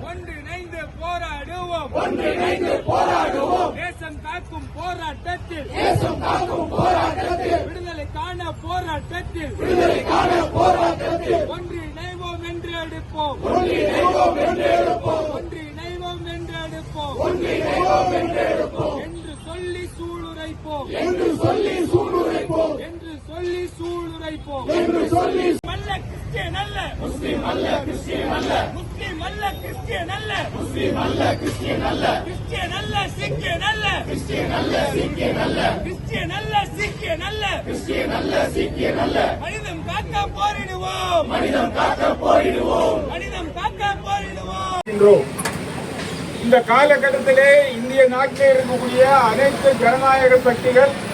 ஒன்றிணைந்து போராடுவோம். ஒன்றிணைந்து போராடுவோம். தேசம் காக்கும் போராட்டத்தில். தேசம் காக்கும் போராட்டத்தில். விடுதலை காண போராட்டத்தில். விடுதலை காண போராட்டத்தில். ஒன்றிணைவோம் என்று எடுப்போம். ஒன்றிணைவோம் என்று எடுப்போம். ஒன்றிணைவோம் என்று எடுப்போம். ஒன்றிணைவோம் என்று எடுப்போம். என்று சொல்லி சூளுரைப்போம். என்று சொல்லி சூளுரைப்போம். என்று சொல்லி சூளுரைப்போம். என்று சொல்லி அல்ல கிறிஸ்டியன் அல்ல. முஸ்லிம் அல்ல கிறிஸ்டியன் அல்ல. முஸ்லிம் அல்ல கிறிஸ்டியன் அல்ல. முஸ்லிம் அல்ல கிறிஸ்டியன் அல்ல. கிறிஸ்டியன் அல்ல சீக்கியன் அல்ல. கிறிஸ்டியன் அல்ல சீக்கியன் அல்ல. கிறிஸ்டியன் அல்ல சீக்கியன் அல்ல. கிறிஸ்டியன் அல்ல சீக்கியன் அல்ல. மனிதம் காக்க போரிடுவோம். மனிதம் காக்க போரிடுவோம். மனிதம் காக்க போரிடுவோம். இருக்கின்றோம். இந்த காலகட்டத்திலே இந்திய நாட்டில் இருக்கக்கூடிய அனைத்து ஜனநாயக சக்திகள்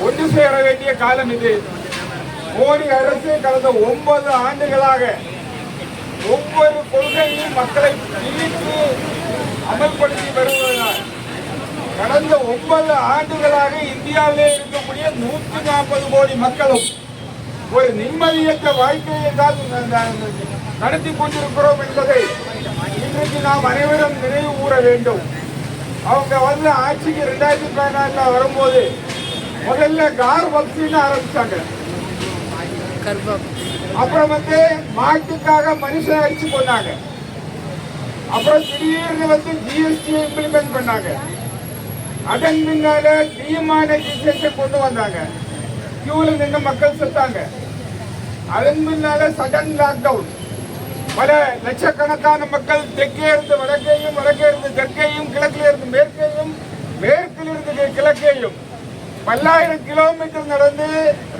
ஒன்று சேர வேண்டிய காலம் இது. மோடி அரசு கடந்த ஒன்பது ஆண்டுகளாக ஒவ்வொரு கொள்கையும் மக்களை பிரித்து அமல்படுத்தி வருவதால் கடந்த ஒன்பது ஆண்டுகளாக இந்தியாவிலே இருக்கக்கூடிய நூற்றி நாற்பது கோடி மக்களும் ஒரு நிம்மதியற்ற வாழ்க்கையை தான் நடத்தி கொண்டிருக்கிறோம் என்பதை இன்றைக்கு நாம் அனைவரும் நினைவு கூற வேண்டும். அவங்க வந்து ஆட்சிக்கு ரெண்டாயிரத்தி பதினாறுல வரும்போது முதல்ல கார் பக்தின்னு கர்ப்பம். அப்புறம் வந்து மாட்டுக்காக மனுஷன் அடிச்சு போனாங்க. அப்புறம் திடீர்னு வந்து ஜிஎஸ்டி இம்ப்ளிமெண்ட் பண்ணாங்க. அதன் பின்னால டிமானிட்டைசேஷன் கொண்டு வந்தாங்க. கியூல நின்று மக்கள் செத்தாங்க. அதன் பின்னால சடன் லாக்டவுன் பல லட்சக்கணக்கான மக்கள் தெற்கே இருந்து வடக்கேயும் வடக்கே இருந்து தெற்கேயும் கிழக்கில் இருந்து மேற்கேயும் மேற்கில் இருந்து கிழக்கேயும் பல்லாயிரம் கிலோமீட்டர் நடந்து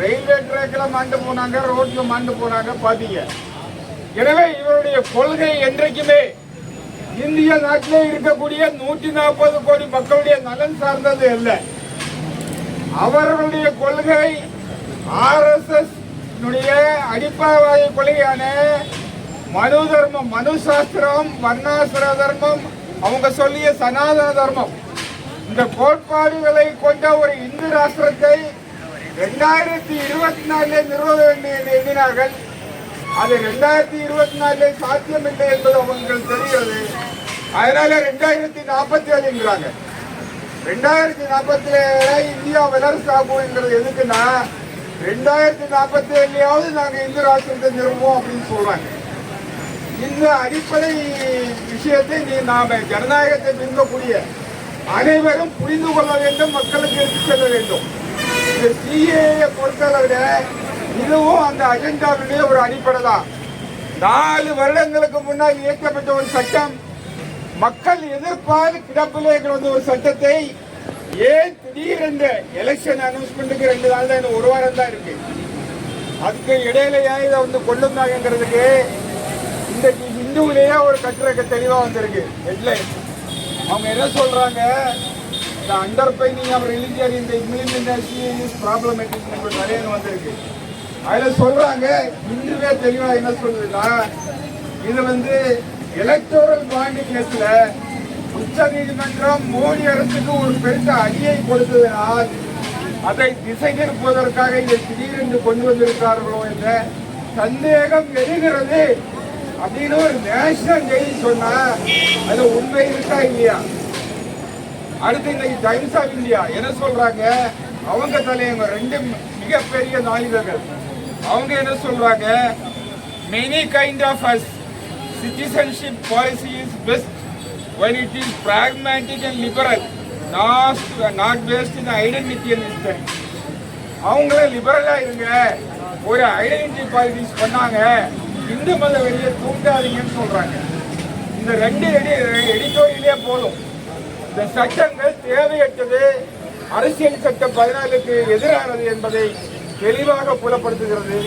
ரயில்வே ட்ராக்ல மாண்டு போனாங்க ரோட்ல மாண்டு போனாங்க பாத்தீங்க எனவே இவருடைய கொள்கை என்றைக்குமே இந்திய நாட்டிலே இருக்கக்கூடிய நூற்றி நாற்பது கோடி மக்களுடைய நலன் சார்ந்தது அல்ல. அவர்களுடைய கொள்கை ஆர்எஸ்எஸ் அடிப்படை கொள்கையான மனு தர்மம் மனு சாஸ்திரம் வர்ணாசிர தர்மம் அவங்க சொல்லிய சனாதன தர்மம். இந்த கோட்பாடுகளை கொண்ட ஒரு இந்து ராஷ்டிரத்தை இரண்டாயிரத்தி இருபத்தி நாலிலே நிறுவ வேண்டும் என்று எண்ணினார்கள். அது ரெண்டாயிரத்தி இருபத்தி நாலிலே சாத்தியமில்லை என்பது அவங்களுக்கு தெரிகிறது. அதனால ரெண்டாயிரத்தி நாற்பத்தி ஏழுங்கிறாங்க ரெண்டாயிரத்தி நாற்பத்தி ஏழு இந்தியா வல்லரசு ஆகும்ங்கிறது எதுக்குன்னா ரெண்டாயிரத்தி நாற்பத்தி ஏழுலையாவது நாங்கள் இந்து ராஷ்டிரத்தை நிறுவோம் அப்படின்னு சொல்றாங்க. இந்த அடிப்படை விஷயத்தை நீ நாம ஜனநாயகத்தை பின்பக்கூடிய அனைவரும் புரிந்து கொள்ள வேண்டும் மக்களுக்கு எடுத்துச் செல்ல வேண்டும். இந்த சிஏஏ பொறுத்தளவில் இதுவும் அந்த அஜெண்டாவிலே ஒரு அடிப்படை தான். நாலு வருடங்களுக்கு முன்னால் இயக்கப்பட்ட ஒரு சட்டம் மக்கள் எதிர்பார்த்து கிடப்பிலே கிடந்த ஒரு சட்டத்தை ஏன் திடீரென்று எலெக்ஷன் அனௌன்ஸ்மெண்ட்டுக்கு ரெண்டு நாள் தான் ஒரு வாரம் தான் இருக்கு. அதுக்கு இடையிலேயே இதை வந்து கொள்ளுந்தாங்கிறதுக்கு இந்த இந்துவிலேயே ஒரு கட்டுரை தெளிவாக வந்திருக்கு ஹெட்லைன் அவங்க என்ன சொல்றாங்க? இந்த அண்டர் பைனிங் ஆஃப் ரிலிஜியர் இந்த இம்ப்ளிமெண்டேஷன் இஸ் ப்ராப்ளமேட்டிக் நிறைய வந்திருக்கு. அதில் சொல்கிறாங்க இன்னுமே தெளிவாக என்ன சொல்லுதுன்னா இது வந்து எலக்டோரல் பாண்டு கேஸில் உச்ச நீதிமன்றம் மோடி அரசுக்கு ஒரு பெருத்த அடியை கொடுத்ததனால் அதை திசை திருப்புவதற்காக இதை திடீரென்று கொண்டு வந்திருக்கார்களோ என்ற சந்தேகம் எழுகிறது. அப்படின்னு ஒரு நேஷனல் செய்தி சொன்னா அது உண்மை இருக்கா இல்லையா? அடுத்து இன்னைக்கு டைம்ஸ் ஆஃப் இந்தியா என்ன சொல்றாங்க? அவங்க தலைவங்க ரெண்டு மிகப்பெரிய நாளிதழ்கள். அவங்க என்ன சொல்றாங்க? Many kind of us citizenship policy is best when it is pragmatic and liberal not not based in identity and instinct அவங்களே லிபரலா இருங்க. ஒரு ஐடென்டிட்டி பாலிட்டிக்ஸ் பண்ணாங்க இந்து மத வெளியே தூண்டாதீங்கன்னு சொல்றாங்க. இந்த ரெண்டு எடி எடிட்டோரியலே போதும். இந்த சட்டங்கள் தேவையற்றது அரசியல் சட்டம் பதினாலுக்கு எதிரானது என்பதை தெளிவாக புலப்படுத்துகிறது.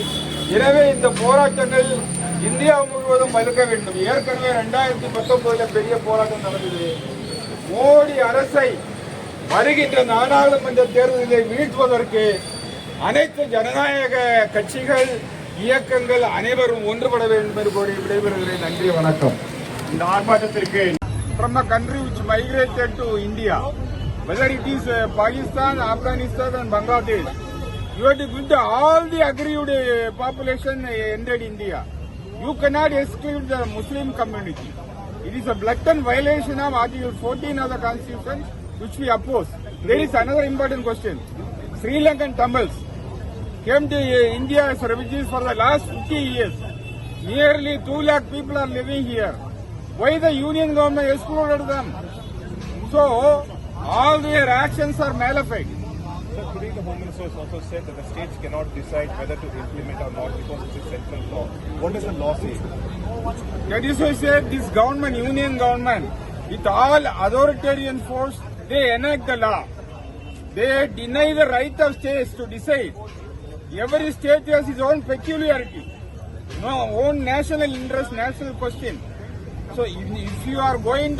எனவே இந்த போராட்டங்கள் இந்தியா முழுவதும் வலுக்க வேண்டும். ஏற்கனவே ரெண்டாயிரத்தி பத்தொன்பதுல பெரிய போராட்டம் நடந்தது. மோடி அரசை வருகின்ற நாடாளுமன்ற தேர்தலை வீழ்த்துவதற்கு அனைத்து ஜனநாயக கட்சிகள் இயக்கங்கள் அனைவரும் ஒன்றுபட வேண்டும் என்று கூறி விடைபெறுகிறேன் நன்றி வணக்கம் இந்த ஆர்ப்பாட்டத்திற்கு from a country which migrated to India, whether it is uh, Pakistan, Afghanistan and Bangladesh, you have to build all the aggrieved uh, population uh, entered India. You cannot exclude the Muslim community. It is a blatant violation of Article 14 of the Constitution, which we oppose. There is another important question. Sri Lankan Tamils came to India as refugees for the last 50 years. Nearly 2 lakh people are living here. Why the union government excluded them? So, all their actions are malefic. Today the Home Minister has also said that the states cannot decide whether to implement or not because it's a central law. What does the law say? That is why I said this government, union government, with all authoritarian force, they enact the law. They deny the right of states to decide. Every state has its own peculiarity, no own national interest, national question. So if, if you are going to